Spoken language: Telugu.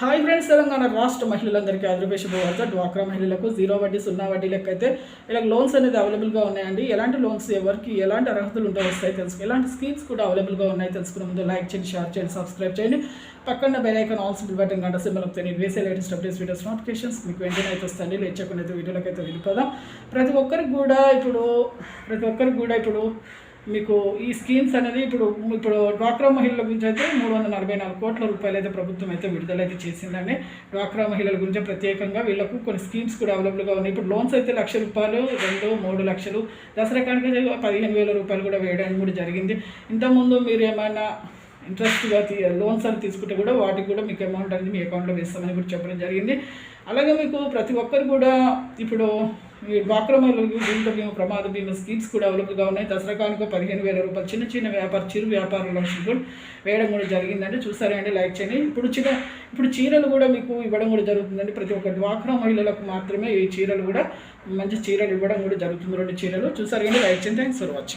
హాయ్ ఫ్రెండ్స్ తెలంగాణ రాష్ట్ర మహిళలందరికీ ఆంధ్రప్రదేశ్ భూవర్త డ్వాక్రా మహిళలకు జీరో వడ్డీ సున్నా వడ్డీ లెక్క అయితే ఇలా లోన్స్ అనేది అవైలబుల్గా ఉన్నాయండి. ఎలాంటి లోన్స్ ఎవరికి ఎలాంటి అర్హతలు ఉంటే వస్తాయి తెలుసు ఎలాంటి స్కీమ్స్ కూడా అవైలబుల్గా ఉన్నాయి తెలుసుకునే ముందు లైక్ చేయండి షేర్ చేయండి సబ్స్క్రైబ్ చేయండి. పక్కన bell icon also bell button గంట సింబల్ వస్తే వేసే లేటెస్ట్ అప్డేట్స్ వీడియోస్ నోటిఫికేషన్స్ మీకు వెంటనే అయితే వస్తాయండి. లేచకుండా అయితే వీడియోలకైతే వెళ్ళిపోదాం. ప్రతి ఒక్కరికి కూడా ఇప్పుడు ప్రతి ఒక్కరికి కూడా ఇప్పుడు మీకు ఈ స్కీమ్స్ అనేది ఇప్పుడు ఇప్పుడు డ్వాక్రా మహిళల గురించి అయితే మూడు వందల నలభై నాలుగు కోట్ల రూపాయలు అయితే ప్రభుత్వం అయితే విడుదలైతే చేసిందండి. డ్వాక్రా మహిళల గురించి ప్రత్యేకంగా వీళ్ళకు కొన్ని స్కీమ్స్ కూడా అవైలబుల్గా ఉన్నాయి. ఇప్పుడు లోన్స్ అయితే లక్ష రూపాయలు రెండు మూడు లక్షలు. దసరా కనుక పదిహేను వేల రూపాయలు కూడా వేయడానికి కూడా జరిగింది. ఇంతకుముందు మీరు ఏమైనా ఇంట్రెస్ట్గా తీ లోన్స్ అని తీసుకుంటే కూడా వాటికి కూడా మీకు అమౌంట్ అనేది మీ అకౌంట్లో వేస్తామని కూడా చెప్పడం జరిగింది. అలాగే మీకు ప్రతి ఒక్కరు కూడా ఇప్పుడు ఈ డ్వాక్రా మహిళలకు దీంతో బీమా ప్రమాద బీమా స్కీమ్స్ కూడా అవైలబుల్గా ఉన్నాయి. దసరా కానుక పదిహేను వేల రూపాయలు. చిన్న చిన్న వ్యాపార చిరు వ్యాపారుల లక్షలు కూడా వేయడం కూడా జరిగిందండి. చూసారా అండి లైక్ చేయండి. ఇప్పుడు చిన్న ఇప్పుడు చీరలు కూడా మీకు ఇవ్వడం కూడా జరుగుతుందండి. ప్రతి ఒక్క డ్వాక్రా మహిళలకు మాత్రమే ఈ చీరలు కూడా మంచి చీరలు ఇవ్వడం కూడా జరుగుతుంది. రెండు చీరలు. చూసారు కానీ లైక్ చేయండి. Thanks for watching